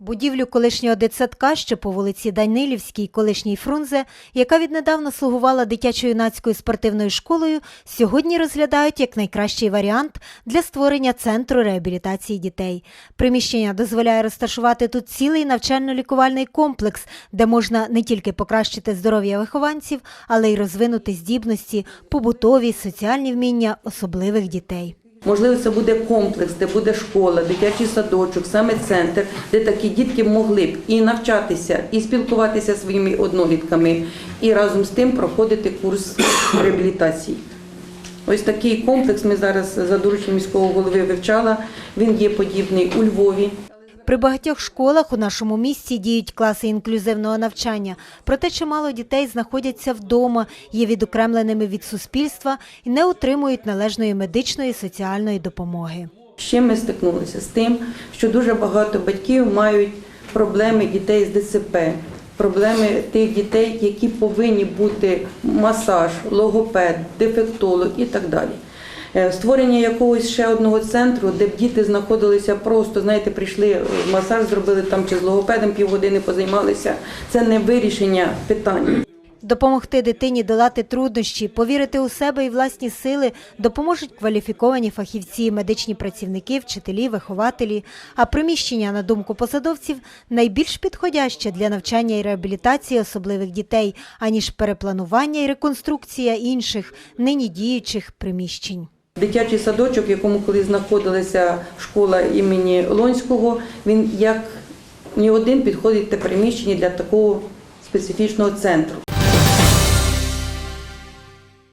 Будівлю колишнього дитсадка, що по вулиці Данилівській, колишній Фрунзе, яка віднедавна слугувала дитячо-юнацькою спортивною школою, сьогодні розглядають як найкращий варіант для створення центру реабілітації дітей. Приміщення дозволяє розташувати тут цілий навчально-лікувальний комплекс, де можна не тільки покращити здоров'я вихованців, але й розвинути здібності, побутові, соціальні вміння особливих дітей. Можливо, це буде комплекс, де буде школа, дитячий садочок, саме центр, де такі дітки могли б і навчатися, і спілкуватися зі своїми однолітками, і разом з тим проходити курс реабілітації. Ось такий комплекс ми зараз за дорученням міського голови вивчала. Він є подібний у Львові. При багатьох школах у нашому місті діють класи інклюзивного навчання, проте чимало дітей знаходяться вдома, є відокремленими від суспільства і не отримують належної медичної і соціальної допомоги. Чим ми стикнулися? З тим, що дуже багато батьків мають проблеми дітей з ДЦП, проблеми тих дітей, які повинні бути масаж, логопед, дефектолог і так далі. Е, Створення якогось ще одного центру, де б діти знаходилися просто, знаєте, прийшли в масаж, зробили там чи з логопедом півгодини позаймалися. Це не вирішення питань. Допомогти дитині долати труднощі, повірити у себе і власні сили допоможуть кваліфіковані фахівці, медичні працівники, вчителі, вихователі. А приміщення, на думку посадовців, найбільш підходяще для навчання і реабілітації особливих дітей, аніж перепланування і реконструкція інших нині діючих приміщень. Дитячий садочок, в якому коли знаходилася школа імені Лонського, він як ні один підходить те приміщення для такого специфічного центру.